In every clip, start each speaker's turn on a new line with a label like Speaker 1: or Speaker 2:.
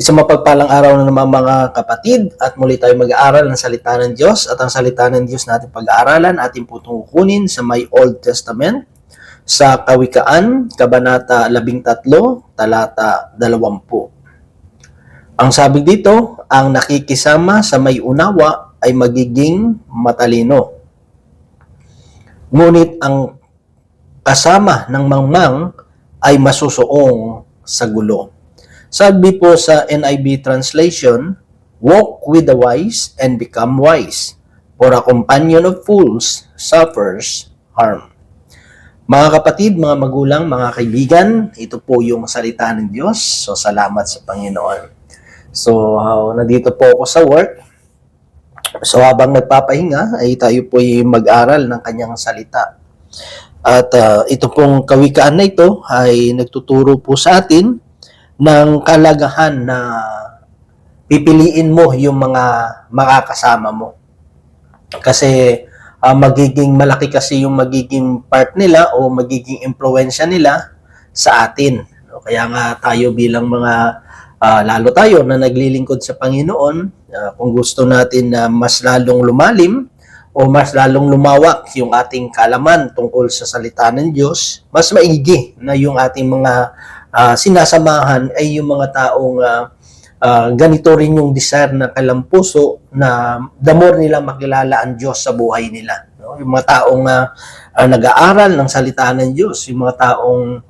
Speaker 1: Isang mapagpalang araw na naman mga kapatid at muli tayo mag-aaral ng salita ng Diyos at ang salita ng Diyos natin pag-aaralan ating kukunin sa may Old Testament sa Kawikaan, Kabanata 13, Talata 20. Ang sabi dito, ang nakikisama sa may unawa ay magiging matalino. Ngunit ang kasama ng mangmang ay masusuong sa gulo. Sabi po sa NIV translation, Walk with the wise and become wise, for a companion of fools suffers harm. Mga kapatid, mga magulang, mga kaibigan, ito po yung salita ng Diyos. So, salamat sa Panginoon. So, uh, nandito po ako sa work. So, habang nagpapahinga, ay tayo po mag-aral ng kanyang salita. At uh, ito pong kawikaan na ito ay nagtuturo po sa atin ng kalagahan na pipiliin mo yung mga makakasama mo. Kasi ah, magiging malaki kasi yung magiging part nila o magiging impluensya nila sa atin. Kaya nga tayo bilang mga ah, lalo tayo na naglilingkod sa Panginoon, ah, kung gusto natin na mas lalong lumalim o mas lalong lumawak yung ating kalaman tungkol sa salita ng Diyos, mas maigi na yung ating mga ah, sinasamahan ay yung mga taong ah, ah, ganito rin yung desire na kalampuso na the more nila makilala ang Diyos sa buhay nila. No? Yung mga taong ah, ah, nag-aaral ng salita ng Diyos, yung mga taong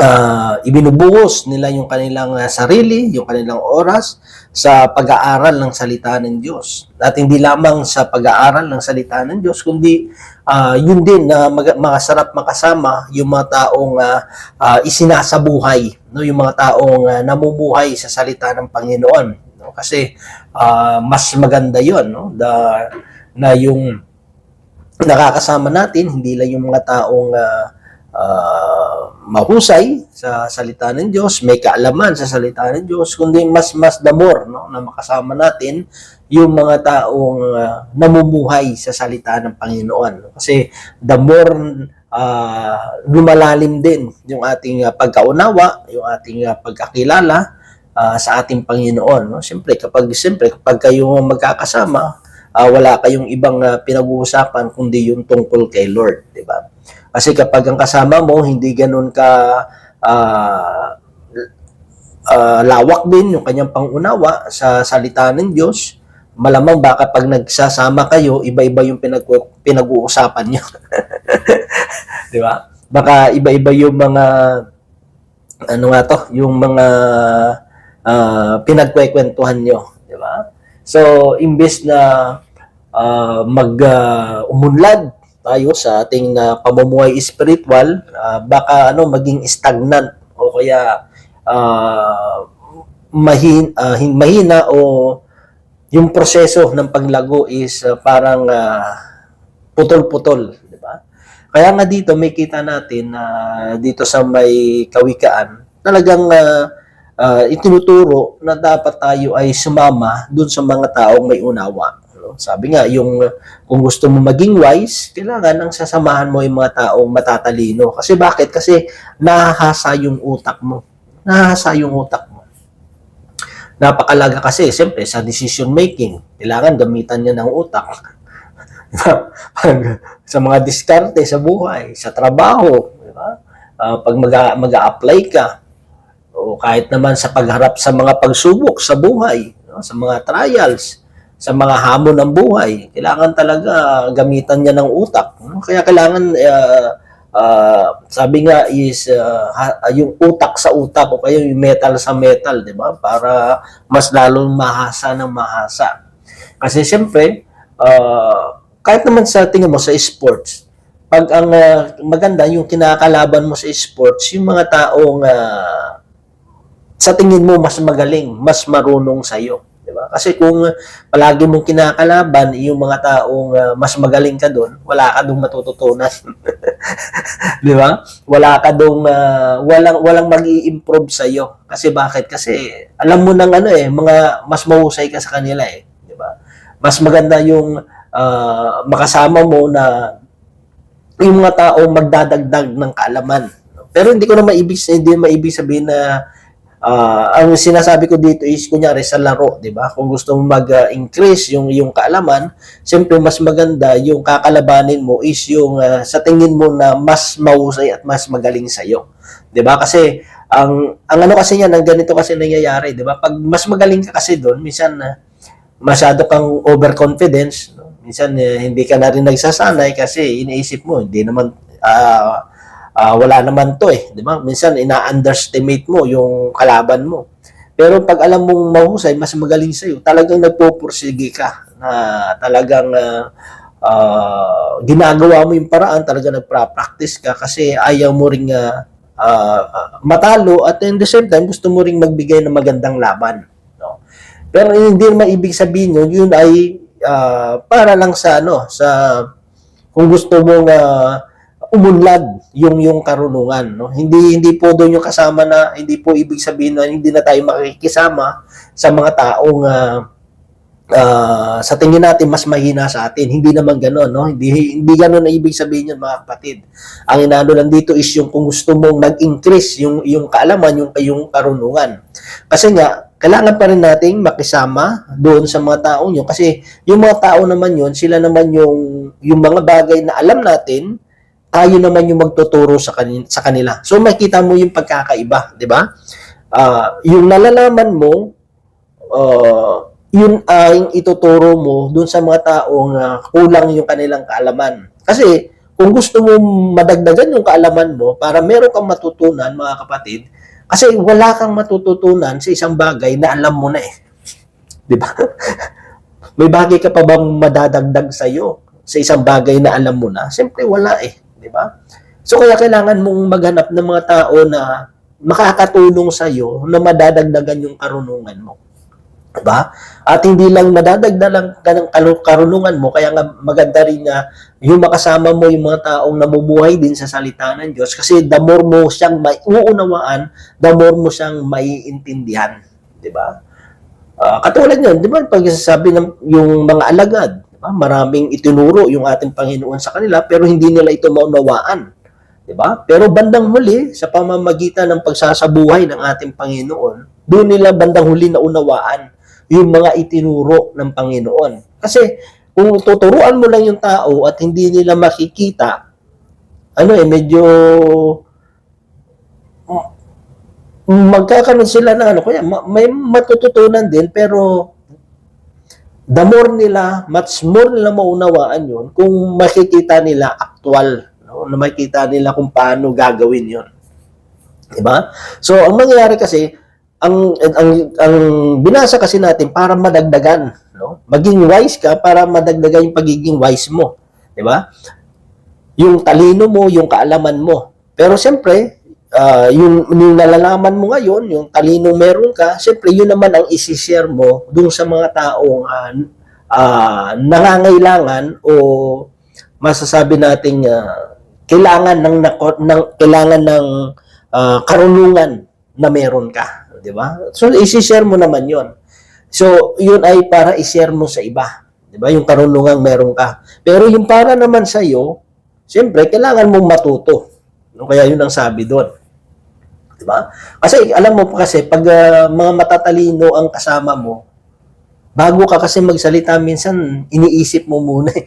Speaker 1: ah, ibinubuhos nila yung kanilang ah, sarili, yung kanilang oras sa pag-aaral ng salita ng Diyos. At hindi lamang sa pag-aaral ng salita ng Diyos, kundi ah, yun din na mag- makasarap makasama yung mga taong ah, ah, isinasabuhay, no? yung mga taong ah, namumuhay sa salita ng Panginoon. No? Kasi ah, mas maganda yon no? The, na yung nakakasama natin, hindi lang yung mga taong ah, ah, mahusay sa salita ng Diyos, may kaalaman sa salita ng Diyos, kundi mas mas damor no, na makasama natin yung mga taong ah, namumuhay sa salita ng Panginoon. Kasi the more ah, lumalalim din yung ating ah, pagkaunawa, yung ating ah, pagkakilala ah, sa ating Panginoon. No? Siyempre, kapag, siyempre, kapag kayo magkakasama, ah, wala kayong ibang ah, pinag-uusapan kundi yung tungkol kay Lord, di ba? Kasi kapag ang kasama mo hindi ganun ka ah, ah, lawak din yung kanyang pangunawa sa salita ng Diyos, malamang baka pag nagsasama kayo, iba-iba yung pinag pinag-uusapan niyo. di ba? Baka iba-iba yung mga ano nga to, yung mga ah, pinagkwekwentuhan nyo, di ba? So, imbes na ah, mag ah, umunlad tayo sa ating ah, pamumuhay spiritual, ah, baka ano maging stagnant o kaya ah, mahin, ah, hin- mahina o yung proseso ng paglago is ah, parang ah, putol-putol, di ba? Kaya nga dito may kita natin na dito sa may kawikaan, talagang ah, ah, itinuturo na dapat tayo ay sumama dun sa mga taong may unawa. No? Sabi nga, yung uh, kung gusto mo maging wise, kailangan ang sasamahan mo yung mga taong matatalino. Kasi bakit? Kasi nahahasa yung utak mo. Nahahasa yung utak mo. Napakalaga kasi, siyempre, sa decision making, kailangan gamitan niya ng utak. sa mga diskarte sa buhay, sa trabaho, di ba? Ah, pag mag- mag-a-apply ka, o kahit naman sa pagharap sa mga pagsubok sa buhay, no? sa mga trials, sa mga hamon ng buhay, kailangan talaga gamitan niya ng utak. Kaya kailangan, ah, ah, sabi nga is, ah, yung utak sa utak o kaya yung metal sa metal, di ba? Para mas lalong mahasa ng mahasa. Kasi siyempre, ah, kahit naman sa tingin mo sa sports, pag ang ah, maganda yung kinakalaban mo sa sports, yung mga taong ah, sa tingin mo mas magaling, mas marunong sa iyo, di ba? Kasi kung palagi mong kinakalaban yung mga taong ah, mas magaling ka doon, wala ka doon matututunan. di ba? Wala ka doon walang walang magi-improve sa iyo. Kasi bakit? Kasi alam mo nang ano eh, mga mas mahusay ka sa kanila eh, di ba? Mas maganda yung ah, makasama mo na yung mga taong magdadagdag ng kaalaman. Pero hindi ko na maibig hindi maibig sabihin na Ah, ang sinasabi ko dito is kunyari sa laro, 'di ba? Kung gusto mo mag-increase yung yung kaalaman, siyempre mas maganda yung kakalabanin mo is yung ah, sa tingin mo na mas mahusay at mas magaling sa iyo. 'Di ba? Kasi ang ang ano kasi niyan, ang ganito kasi nangyayari, 'di ba? Pag mas magaling ka kasi doon, minsan na masyado kang overconfidence, no? minsan eh, hindi ka na rin nagsasanay kasi iniisip mo hindi naman ah, ah, wala naman to eh, 'di ba? Minsan ina-underestimate mo yung kalaban mo. Pero pag alam mong mahusay, mas magaling sa iyo, talagang nagpupursige ka na talagang ah, ah, ginagawa mo yung paraan, talaga nagpa-practice ka kasi ayaw mo ring ah, ah, matalo at in the same time gusto mo ring magbigay ng magandang laban, no? Pero hindi naman ibig sabihin yun, yun ay ah, para lang sa ano, sa kung gusto mong ah, umunlad yung yung karunungan no? Hindi hindi po doon yung kasama na hindi po ibig sabihin na hindi na tayo makikisama sa mga taong ah, ah, sa tingin natin mas mahina sa atin. Hindi naman ganoon no? Hindi hindi ganoon na ibig sabihin yun mga kapatid. Ang inaano lang dito is yung kung gusto mong nag-increase yung yung kaalaman yung yung karunungan. Kasi nga kailangan pa rin nating makisama doon sa mga taong yun. Kasi yung mga tao naman yun sila naman yung yung mga bagay na alam natin tayo naman yung magtuturo sa kanila, sa kanila. So makita mo yung pagkakaiba, 'di ba? Ah, yung nalalaman mo uh, yun ay ituturo mo dun sa mga taong ah, kulang yung kanilang kaalaman. Kasi kung gusto mo madagdagan yung kaalaman mo para meron kang matutunan, mga kapatid, kasi wala kang matututunan sa isang bagay na alam mo na eh. 'Di ba? May bagay ka pa bang madadagdag sa iyo sa isang bagay na alam mo na? Siyempre wala eh, 'di ba? So kaya kailangan mong maghanap ng mga tao na makakatulong sa iyo na madadagdagan yung karunungan mo. 'Di ba? At hindi lang madadagdagan ka ng karunungan mo, kaya nga maganda rin na yung makasama mo yung mga taong namumuhay din sa salita ng Diyos kasi the more mo siyang maiuunawaan, the more mo siyang maiintindihan. 'Di ba? Ah, katulad niyan, 'di ba, pag sabi ng yung mga alagad, 'di ba? Maraming itinuro yung ating Panginoon sa kanila pero hindi nila ito maunawaan. 'Di ba? Pero bandang huli sa pamamagitan ng pagsasabuhay ng ating Panginoon, doon nila bandang huli na unawaan yung mga itinuro ng Panginoon. Kasi kung tuturuan mo lang yung tao at hindi nila makikita, ano eh, medyo magkakaroon sila ng ano, kaya ma- may matututunan din pero the more nila, much more nila maunawaan yun kung makikita nila actual, no? na makikita nila kung paano gagawin yun. Diba? So, ang mangyayari kasi, ang, ang, ang binasa kasi natin para madagdagan, no? maging wise ka para madagdagan yung pagiging wise mo. Diba? Yung talino mo, yung kaalaman mo. Pero siyempre, ah, yung, yung nalalaman mo ngayon, yung talino meron ka, siyempre yun naman ang isishare mo dun sa mga taong ah, ah, nangangailangan o masasabi nating ah, kailangan ng, ng kailangan ng ah, karunungan na meron ka, 'di ba? So i-share mo naman 'yon. So, 'yun ay para i-share mo sa iba, 'di ba? Yung karunungan meron ka. Pero yung para naman sa iyo, siyempre kailangan mong matuto. No? Kaya 'yun ang sabi doon. 'Di ba? Kasi alam mo kasi pag ah, mga matatalino ang kasama mo, bago ka kasi magsalita minsan iniisip mo muna. eh.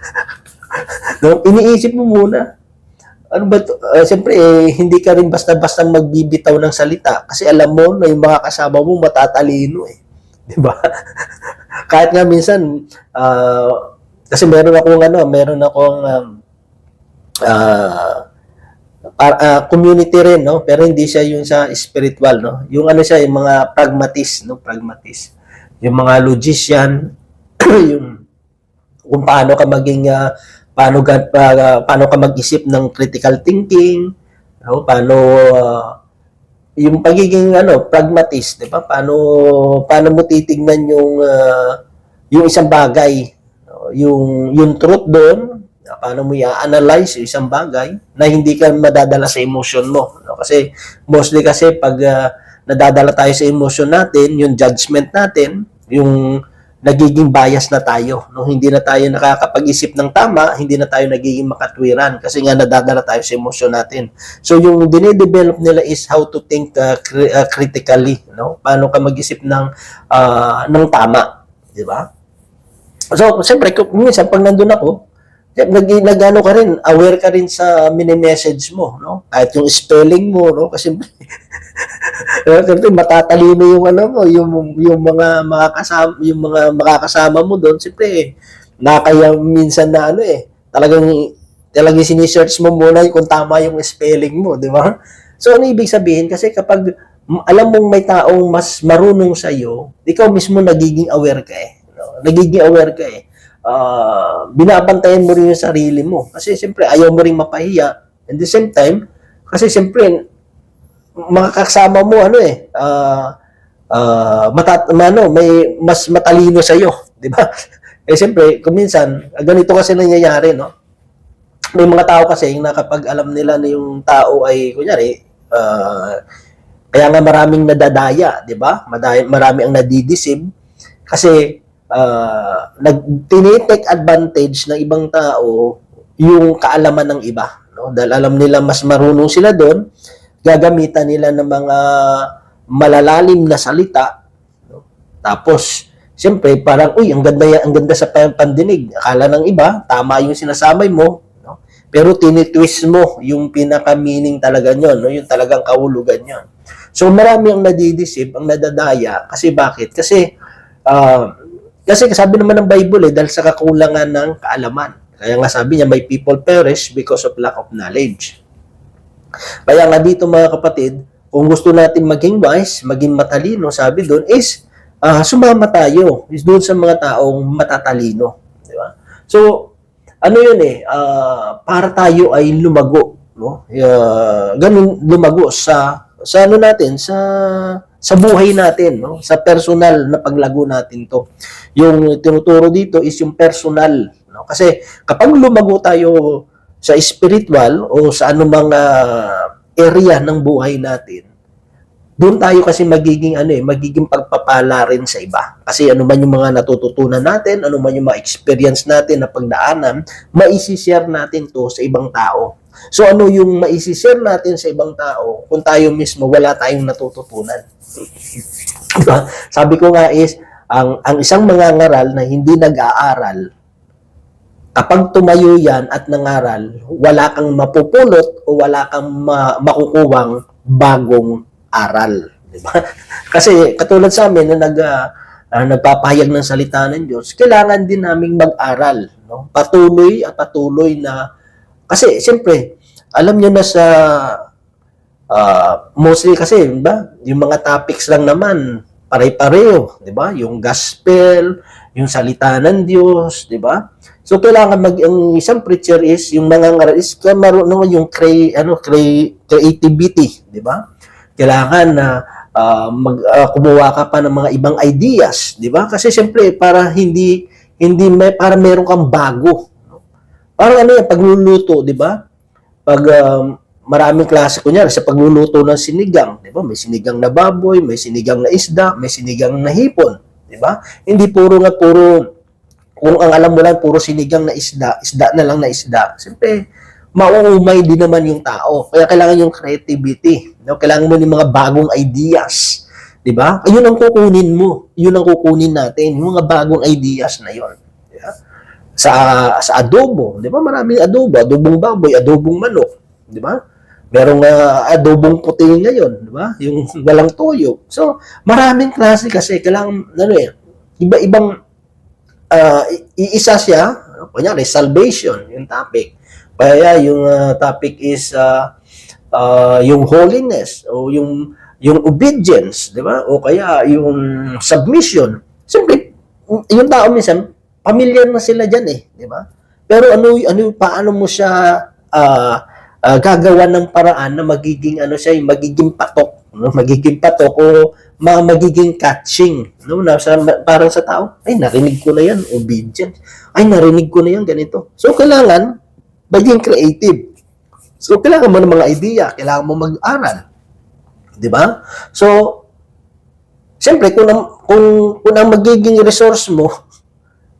Speaker 1: no? Iniisip mo muna ano ba to? Uh, Siyempre, eh, hindi ka rin basta-basta magbibitaw ng salita kasi alam mo na yung mga kasama mo matatalino eh. Di ba? Kahit nga minsan, ah, kasi meron akong ano, meron akong um, ah, par- ah, community rin, no? Pero hindi siya yung sa spiritual, no? Yung ano siya, yung mga pragmatist, no? Pragmatist. Yung mga logician, yung kung paano ka maging ah, paano ka pa- paano ka mag-isip ng critical thinking, no? paano ah, yung pagiging ano pragmatist, 'di ba? Paano paano mo titingnan yung ah, yung isang bagay, no? yung yung truth doon, ah, paano mo i-analyze isang bagay na hindi ka madadala sa emotion mo, no? Kasi mostly kasi pag ah, nadadala tayo sa emotion natin, yung judgment natin, yung nagiging bias na tayo. No? Hindi na tayo nakakapag-isip ng tama, hindi na tayo nagiging makatwiran kasi nga nadadala tayo sa emosyon natin. So yung dinedevelop nila is how to think uh, cri- uh, critically, no? Paano ka mag-isip ng uh, ng tama, di ba? So, siyempre, minsan pag nandun ako, nag, nag ano ka rin, aware ka rin sa mini-message mo, no? Kahit yung spelling mo, no? Kasi Siyempre, matatalino yung ano mo, yung yung mga makakasama, yung mga makakasama mo doon, siyempre, nakaya minsan na ano eh, talagang talagang sinisearch mo muna kung tama yung spelling mo, di ba? So, ano ibig sabihin? Kasi kapag alam mong may taong mas marunong sa iyo, ikaw mismo nagiging aware ka eh. No? Nagiging aware ka eh. Ah, binabantayan mo rin yung sarili mo. Kasi siyempre, ayaw mo rin mapahiya. At the same time, kasi siyempre, makakasama mo ano eh ah ah, matat ano, may mas matalino sa iyo, di ba? Eh siyempre, kung minsan ganito kasi nangyayari, no? May mga tao kasi na kapag alam nila na yung tao ay kunyari ah, kaya nga maraming nadadaya, di ba? Marami ang nadideceive kasi uh, nag tinitake advantage ng ibang tao yung kaalaman ng iba, no? Dahil alam nila mas marunong sila doon, gagamitan nila ng mga malalalim na salita. No? Tapos, siyempre, parang, uy, ang ganda, ang ganda sa pan- pandinig. Akala ng iba, tama yung sinasamay mo. No? Pero tinitwist mo yung pinaka-meaning talaga nyo, no? yung talagang kahulugan nyo. So, marami ang nadidisip, ang nadadaya. Kasi bakit? Kasi, ah, kasi sabi naman ng Bible eh, dahil sa kakulangan ng kaalaman. Kaya nga sabi niya, may people perish because of lack of knowledge. Kaya nga dito mga kapatid, kung gusto natin maging wise, maging matalino, sabi doon is ah, sumama tayo is doon sa mga taong matatalino, di ba? So, ano yun eh, ah, para tayo ay lumago, no? Uh, ganun lumago sa sa ano natin, sa sa buhay natin, no? Sa personal na paglago natin to. Yung tinuturo dito is yung personal, no? Kasi kapag lumago tayo sa spiritual o sa anumang ah, area ng buhay natin, doon tayo kasi magiging ano eh, magiging pagpapala rin sa iba. Kasi ano man yung mga natututunan natin, ano man yung mga experience natin na pagdaanan, maisishare natin to sa ibang tao. So ano yung maisishare natin sa ibang tao kung tayo mismo wala tayong natututunan. Diba? Sabi ko nga is, ang, ang isang mangangaral na hindi nag-aaral, kapag tumayo yan at nangaral, wala kang mapupulot o wala kang ma- makukuwang bagong aral. Di ba? Kasi katulad sa amin na nag, ah, ah, nagpapahayag ng salita ng Diyos, kailangan din naming mag-aral. No? Patuloy at patuloy na, kasi siyempre, alam nyo na sa, ah, mostly kasi, di ba? Yung mga topics lang naman, pare-pareho, di ba? Yung gospel, yung salita ng Diyos, di ba? So kailangan mag ang isang preacher is yung mga ngaral is marunong yung cre, ano cre, creativity, di ba? Kailangan na ah, mag ah, kumuha ka pa ng mga ibang ideas, di ba? Kasi siyempre para hindi hindi may para meron kang bago. Parang ano yan, pagluluto, di ba? Pag um, maraming klase kunyari sa pagluluto ng sinigang, di ba? May sinigang na baboy, may sinigang na isda, may sinigang na hipon, di ba? Hindi puro nga puro kung ang alam mo lang puro sinigang na isda, isda na lang na isda. Siyempre, mauumay din naman yung tao. Kaya kailangan yung creativity. No? Kailangan mo ng mga bagong ideas. 'Di ba? Ayun ang kukunin mo. Yun ang kukunin natin. Yung mga bagong ideas na yon. Sa sa adobo, 'di ba? Maraming adobo, adobong baboy, adobong manok, 'di ba? Merong ah, adobong puti ngayon, 'di ba? Yung walang toyo. So, maraming klase kasi kailangan ano eh, iba-ibang ah, i- iisa siya, kunyari, salvation, yung topic. Kaya yung ah, topic is ah, ah, yung holiness o yung yung obedience, di ba? O kaya yung submission. Siyempre, yung tao minsan, familiar na sila dyan eh, di ba? Pero ano, ano, paano mo siya ah, ah, gagawa ng paraan na magiging ano siya, magiging patok, no? magiging patok o ma magiging catching, no? Na sa, parang sa tao, ay narinig ko na yan, obedience. Ay narinig ko na yan ganito. So kailangan maging creative. So kailangan mo ng mga idea, kailangan mo mag-aral. 'Di ba? So Siyempre, kung, ang- kung, kung ang magiging resource mo,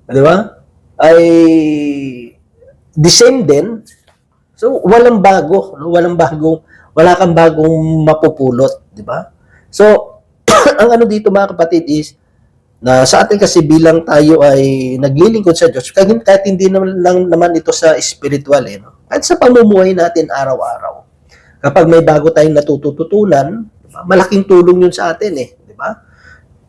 Speaker 1: di ba, ay the same din, so walang bago, no? walang bagong, wala kang bagong mapupulot, di ba? So, ang ano dito mga kapatid is, na sa atin kasi bilang tayo ay naglilingkod sa Diyos, kahit, kahit hindi naman lang naman ito sa spiritual, eh, no? kahit sa pamumuhay natin araw-araw. Kapag may bago tayong natututunan, di ba, malaking tulong yun sa atin eh, di ba?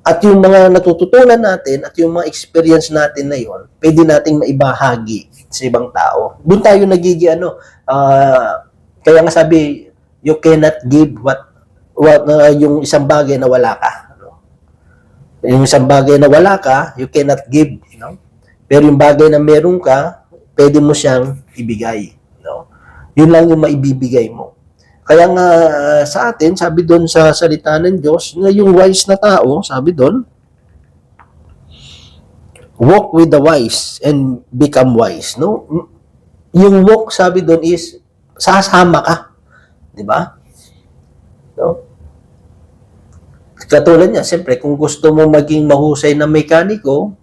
Speaker 1: At yung mga natututunan natin at yung mga experience natin na yon, pwede nating maibahagi sa ibang tao. Doon tayo nagigi ano, ah, kaya nga sabi, you cannot give what what ah, yung isang bagay na wala ka. ano. Yung isang bagay na wala ka, you cannot give, no? Pero yung bagay na meron ka, pwede mo siyang ibigay, no? Yun lang yung maibibigay mo. Kaya nga uh, sa atin, sabi doon sa salita ng Diyos, na yung wise na tao, sabi doon, walk with the wise and become wise, no? Yung walk, sabi doon is, sasama ka. Di ba? No? Katulad niya, siyempre, kung gusto mo maging mahusay na mekaniko,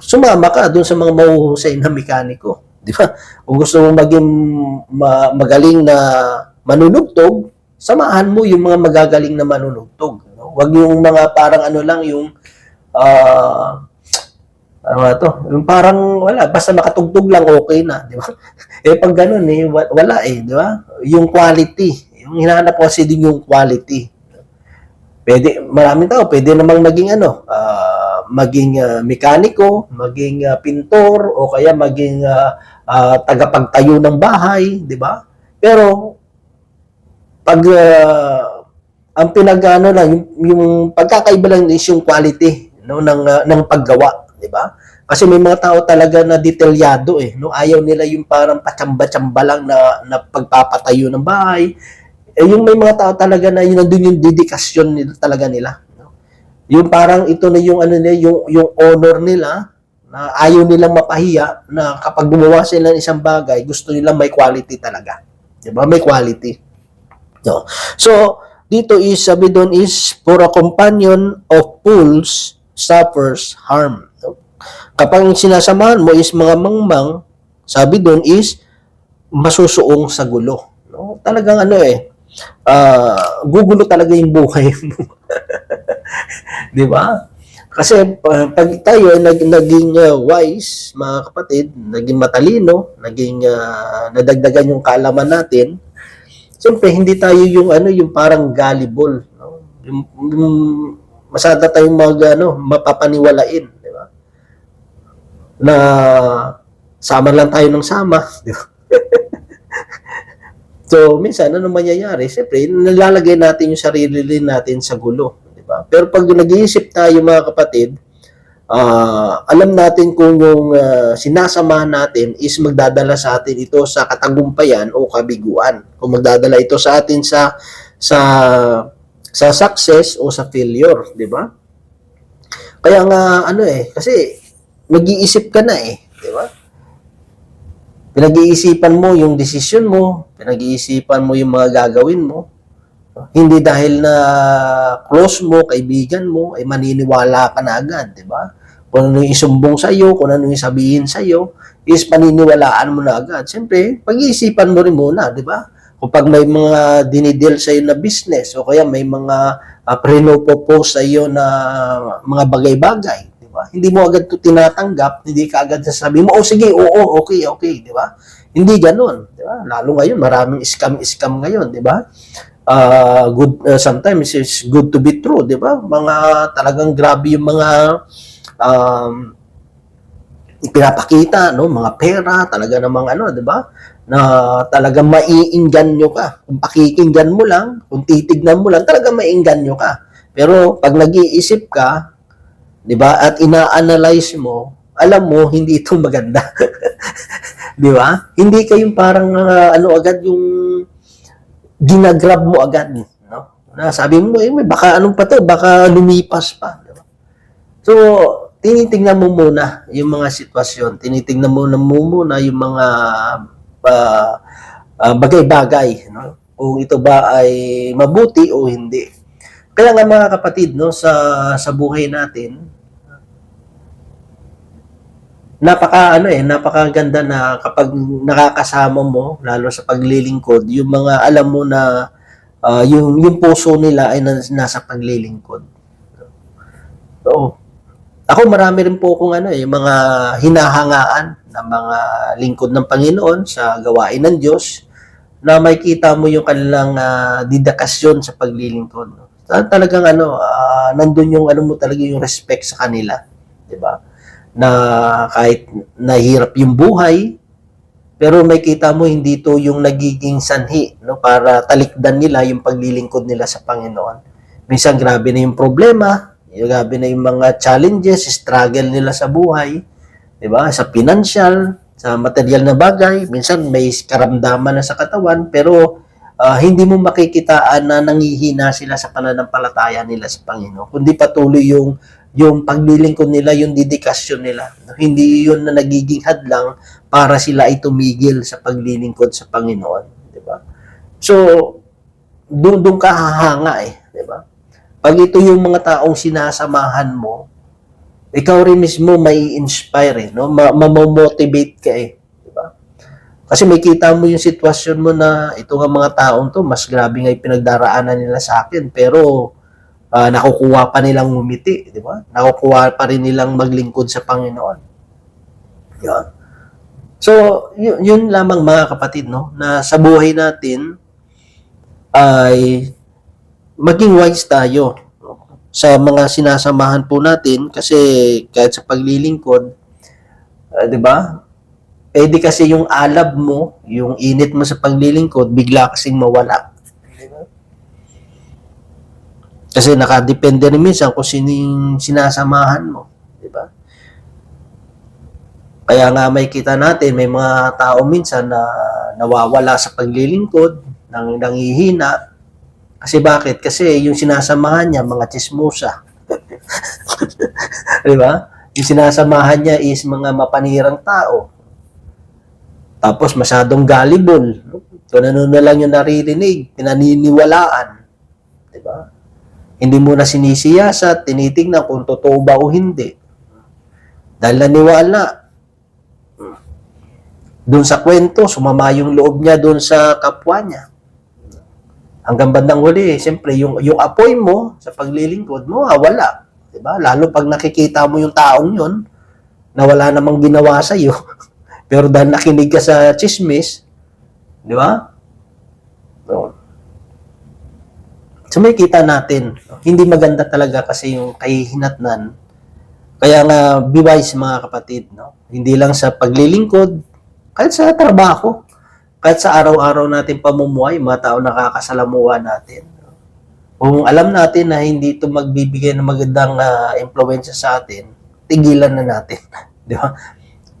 Speaker 1: sumama ka doon sa mga mahuhusay na mekaniko. Di ba? Kung gusto mo maging ma- magaling na manunugtog, samahan mo yung mga magagaling na manunugtog. No? Huwag yung mga parang ano lang, yung ah ano nga to? Yung parang wala, basta makatugtog lang okay na, di ba? eh pag ganun eh, wa- wala eh, di ba? Yung quality, yung hinahanap ko kasi din yung quality. Pwede, maraming tao, pwede namang maging ano, ah, maging ah, mekaniko, maging ah, pintor, o kaya maging ah, ah, tagapagtayo ng bahay, di ba? Pero, pag ah, ang pinagano lang, yung, yung pagkakaiba lang is yung quality no, ng, ah, ng paggawa, di ba? Kasi may mga tao talaga na detalyado eh, no? Ayaw nila yung parang patsamba-tsamba lang na, na pagpapatayo ng bahay, eh, yung may mga tao talaga na yun nandun yung dedikasyon nila talaga nila. No? Yung parang ito na yung ano nila, yung yung honor nila na ayaw nilang mapahiya na kapag gumawa sila ng isang bagay, gusto nilang may quality talaga. 'Di ba? May quality. No. So, dito is sabi doon is for a companion of fools suffers harm. No? Kapag sinasamahan mo is mga mangmang, sabi doon is masusuong sa gulo. No? Talagang ano eh, ah, gugulo talaga yung buhay mo. Di ba? Kasi pa- pag tayo ay nag, naging uh, wise, mga kapatid, naging matalino, naging uh, nadagdagan yung kaalaman natin, siyempre hindi tayo yung ano, yung parang gullible, no? Yung, yung masada tayong mag ano, mapapaniwalain, di ba? Na sama lang tayo ng sama, di ba? So, minsan, ano mangyayari? Siyempre, nalalagay natin yung sarili natin sa gulo. Di ba? Pero pag nag-iisip tayo, mga kapatid, ah, alam natin kung yung ah, sinasamahan natin is magdadala sa atin ito sa katagumpayan o kabiguan. Kung magdadala ito sa atin sa sa sa success o sa failure, di ba? Kaya nga ano eh, kasi nag-iisip ka na eh, di ba? Pinag-iisipan mo yung desisyon mo, pinag-iisipan mo yung mga gagawin mo. Hindi dahil na close mo, kaibigan mo, ay maniniwala ka na agad, di ba? Kung ano yung isumbong sa iyo, kung ano yung sabihin sa iyo, is paniniwalaan mo na agad. Siyempre, pag-iisipan mo rin muna, di ba? Kung pag may mga dinidil sa iyo na business, o kaya may mga uh, pre-propose sa iyo na mga bagay-bagay, di ba? Hindi mo agad 'to tinatanggap, hindi ka agad sasabihin mo, oh sige, oo, okay, okay, di ba? Hindi ganoon, di ba? Lalo ngayon, maraming scam-scam ngayon, di ba? Ah, good uh, sometimes it's good to be true, di ba? Mga talagang grabe yung mga um, pinapakita, no? Mga pera, talaga namang ano, di ba? Na talagang maiinganyo ka. Kung pakikinggan mo lang, kung titignan mo lang, talagang maiinganyo ka. Pero pag nag-iisip ka, di ba, at ina-analyze mo, alam mo, hindi ito maganda. di ba? Hindi kayong parang ah, ano agad yung ginagrab mo agad. No? Na sabi mo, eh, baka anong pa to, baka lumipas pa. di ba? So, tinitingnan mo muna yung mga sitwasyon. Tinitingnan mo na muna yung mga ah, ah, bagay-bagay. No? Kung ito ba ay mabuti o hindi. Kaya nga mga kapatid, no, sa sa buhay natin, napaka ano eh, napakaganda na kapag nakakasama mo lalo sa paglilingkod, yung mga alam mo na ah, yung yung puso nila ay nas- nasa paglilingkod. So, ako marami rin po akong ano eh, mga hinahangaan na mga lingkod ng Panginoon sa gawain ng Diyos na makikita mo yung kanilang ah, didakasyon sa paglilingkod. Talagang ano, ah, nandun yung ano mo talaga yung respect sa kanila, 'di ba? Na kahit nahirap yung buhay, pero may kita mo hindi to yung nagiging sanhi no para talikdan nila yung paglilingkod nila sa Panginoon. Minsan grabe na yung problema, grabe na yung mga challenges, struggle nila sa buhay, 'di ba? Sa financial, sa material na bagay, minsan may karamdaman na sa katawan pero ah, hindi mo makikitaan na nangihina sila sa pananampalataya nila sa Panginoon. Kundi patuloy yung yung paglilingkod nila, yung dedikasyon nila. Hindi yun na nagiging hadlang para sila ay tumigil sa paglilingkod sa Panginoon, di ba? So, doon doon ka hahanga eh, di ba? Pag ito yung mga taong sinasamahan mo, ikaw rin mismo may inspire eh, no? Ma- motivate ka eh, di ba? Kasi may kita mo yung sitwasyon mo na ito nga mga taong to, mas grabe nga yung pinagdaraanan nila sa akin, pero ah, nakukuha pa nilang ngumiti, di ba? Nakukuha pa rin nilang maglingkod sa Panginoon. Yan. So, yun, yun lamang mga kapatid, no? Na sa buhay natin ay maging wise tayo sa mga sinasamahan po natin kasi kahit sa paglilingkod, ah, di ba? Eh di kasi yung alab mo, yung init mo sa paglilingkod, bigla kasing mawala. Di ba? Kasi nakadepende rin minsan kung sino yung sinasamahan mo. Di ba? Kaya nga may kita natin, may mga tao minsan na nawawala sa paglilingkod, nang nangihina. Kasi bakit? Kasi yung sinasamahan niya, mga chismosa. Di ba? Yung sinasamahan niya is mga mapanirang tao. Tapos masyadong gullible. Kung ano na lang yung naririnig, pinaniniwalaan. Di ba? Hindi mo na sinisiyasat, tinitingnan kung totoo ba o hindi. Dahil naniwala. Doon sa kwento, sumama yung loob niya doon sa kapwa niya. Hanggang bandang huli, siyempre, yung, yung apoy mo sa paglilingkod mo, ah, wala. Diba? Lalo pag nakikita mo yung taong yun, na wala namang ginawa sa iyo, pero dahil nakinig ka sa chismis, di ba? So, so may kita natin, hindi maganda talaga kasi yung kahihinatnan. Kaya nga, be wise mga kapatid, no? Hindi lang sa paglilingkod, kahit sa trabaho, kahit sa araw-araw natin pamumuhay, mga tao nakakasalamuha natin. Kung alam natin na hindi ito magbibigay ng magandang ah, impluensya sa atin, tigilan na natin. Di ba?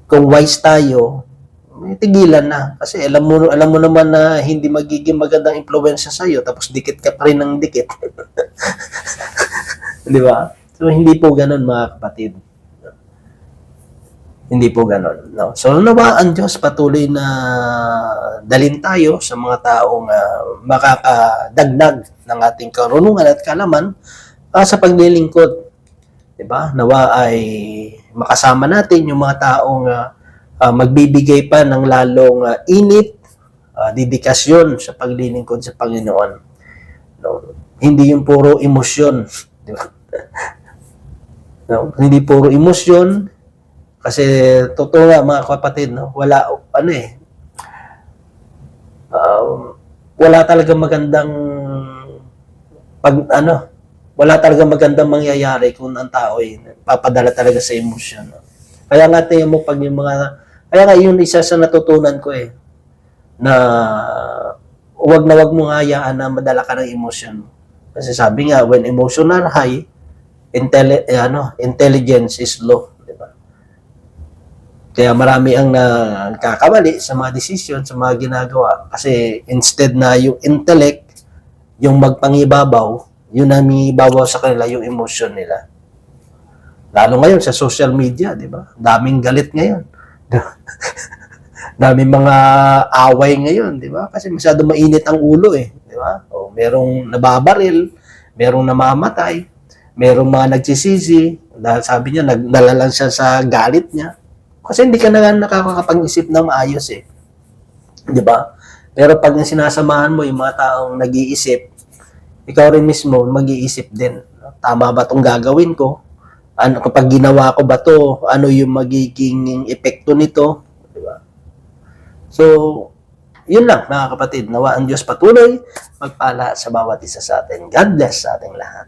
Speaker 1: Kung wise tayo, may tigilan na. Kasi alam mo, alam mo naman na hindi magiging magandang impluensya sa iyo, tapos dikit ka pa rin ng dikit. Di ba? So, hindi po ganun mga kapatid. Hindi po ganun. No? So, nawa ang Diyos patuloy na dalin tayo sa mga taong ah, makakadagdag ng ating karunungan at kalaman ah, sa paglilingkod. 'Di ba? Nawa ay makasama natin yung mga taong ah, ah, magbibigay pa ng lalong ah, init, ah, dedikasyon sa paglilingkod sa Panginoon. No? Hindi yung puro emosyon, 'di ba? no? Hindi puro emosyon, kasi totoo nga mga kapatid, no? wala, ano eh, um, wala talaga magandang pag ano, wala talaga magandang mangyayari kung ang tao ay papadala talaga sa emosyon. No? Kaya nga tingin mo pag yung mga, kaya nga yun isa sa natutunan ko eh, na wag na wag mo nga hayaan na madala ka ng emosyon. Kasi sabi nga, when emotion are high, intelli- eh, ano, intelligence is low. Kaya marami ang nagkakamali sa mga desisyon, sa mga ginagawa. Kasi instead na yung intellect, yung magpangibabaw, yun na ibabaw sa kanila yung emotion nila. Lalo ngayon sa social media, di ba? Daming galit ngayon. Daming mga away ngayon, di ba? Kasi masyado mainit ang ulo eh, di ba? O merong nababaril, merong namamatay, merong mga nagsisisi, dahil sabi niya, nagdala lang siya sa galit niya. Kasi hindi ka na nga nakakapag-isip ng maayos eh. Di ba? Pero pag sinasamahan mo yung mga taong nag-iisip, ikaw rin mismo mag-iisip din. Tama ba itong gagawin ko? Ano, kapag ginawa ko ba to, ano yung magiging epekto nito? Di ba? So, yun lang mga kapatid. Nawa ang Diyos patuloy magpala sa bawat isa sa atin. God bless sa ating lahat.